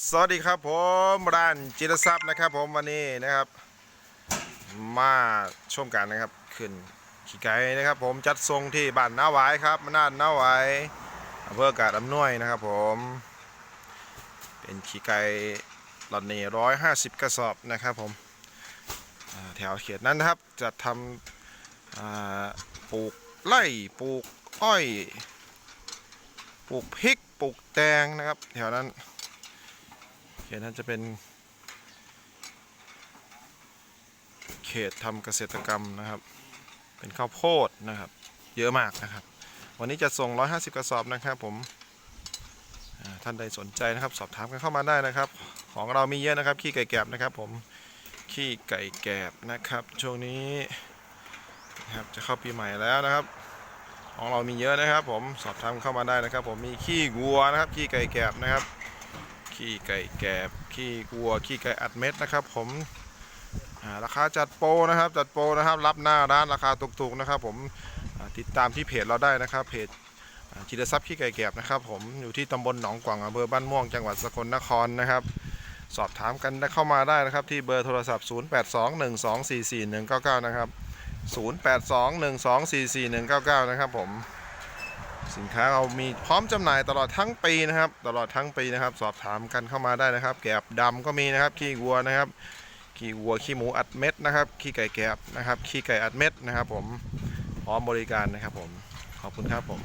สวัสดีครับผมร้านจิรศัพย์นะครับ ผมวันนี้นะครับ มาชมกันนะครับขึ้นขี่ไก่นะครับ ผมจัดทรงที่บ้านน้าหวายครับมานานน้าหวายอำเภอกาดอำนวยนะครับ ผม เป็นขี่ไก่หลอดนี่ร้อยห้าสิบกระสอบนะครับผมแถวเขตนั้นนะครับจะทำปลูกไร่ปลูกอ้อย ปลูกพริกปลูกแตงนะครับ แถวนั้น นั้นจะเป็น เขตทำเกษตรกรรมนะครับ เป็นข้าวโพดนะครับ เยอะมากนะครับ วันนี้จะส่ง 150 กระสอบนะครับผมท่านใดสนใจนะครับสอบถามกันเข้ามาได้นะครับ ของเรามีเยอะนะครับ ขี้ไก่แกบนะครับผมขี้ไก่แกบนะครับ ช่วงนี้นะครับจะเข้าปีใหม่แล้วนะครับ ของเรามีเยอะนะครับ ผมสอบถามเข้ามาได้นะครับ ผมมีขี้วัวนะครับ ขี้ไก่แกบนะครับ ขี้ไก่แกบขี้วัวขี้ไก่อัดเม็ดนะครับผมราคาจัดโปรนะครับ จัดโปรนะครับ รับหน้าร้านราคาถูกๆนะครับ ผมติดตามที่เพจเราได้นะครับ เพจจิตรทรัพย์ขี้ไก่แกบนะครับ ผมอยู่ที่ตำบลหนองกว่างอำเภอบ้านม่วงจังหวัดสกลนครนะครับ สอบถามกันได้เข้ามาได้นะครับ ที่เบอร์โทรศัพท์ 0821244199 นะครับ 0821244199 นะครับผม สินค้าเรามีพร้อมจำหน่ายตลอดทั้งปีนะครับ ตลอดทั้งปีนะครับ สอบถามกันเข้ามาได้นะครับ แกบดำก็มีนะครับ ขี้วัวนะครับ ขี้วัวขี้หมูอัดเม็ดนะครับ ขี้ไก่แกบนะครับ ขี้ไก่อัดเม็ดนะครับ ผมพร้อมบริการนะครับผม ขอบคุณครับผม